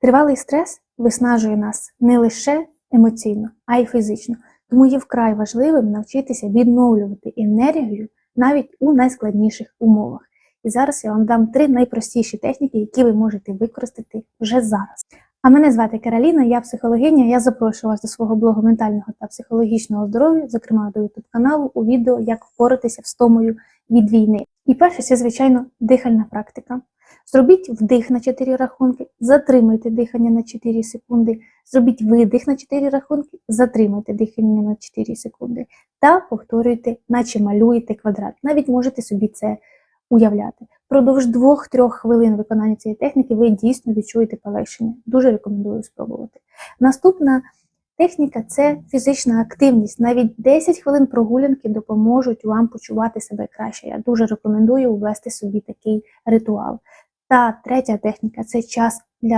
Тривалий стрес виснажує нас не лише емоційно, а й фізично. Тому є вкрай важливим навчитися відновлювати енергію навіть у найскладніших умовах. І зараз я вам дам три найпростіші техніки, які ви можете використати вже зараз. А мене звати Кароліна, я психологиня. Я запрошую вас до свого блогу ментального та психологічного здоров'я, зокрема до YouTube каналу, у відео, як впоратися з томою від війни. І перше, це, звичайно, дихальна практика. Зробіть вдих на 4 рахунки, затримайте дихання на 4 секунди, зробіть видих на 4 рахунки, затримайте дихання на 4 секунди та повторюйте, наче малюєте квадрат. Навіть можете собі це уявляти. Продовж 2-3 хвилин виконання цієї техніки ви дійсно відчуєте полегшення. Дуже рекомендую спробувати. Наступна техніка це фізична активність. Навіть 10 хвилин прогулянки допоможуть вам почувати себе краще. Я дуже рекомендую ввести собі такий ритуал. Та третя техніка це час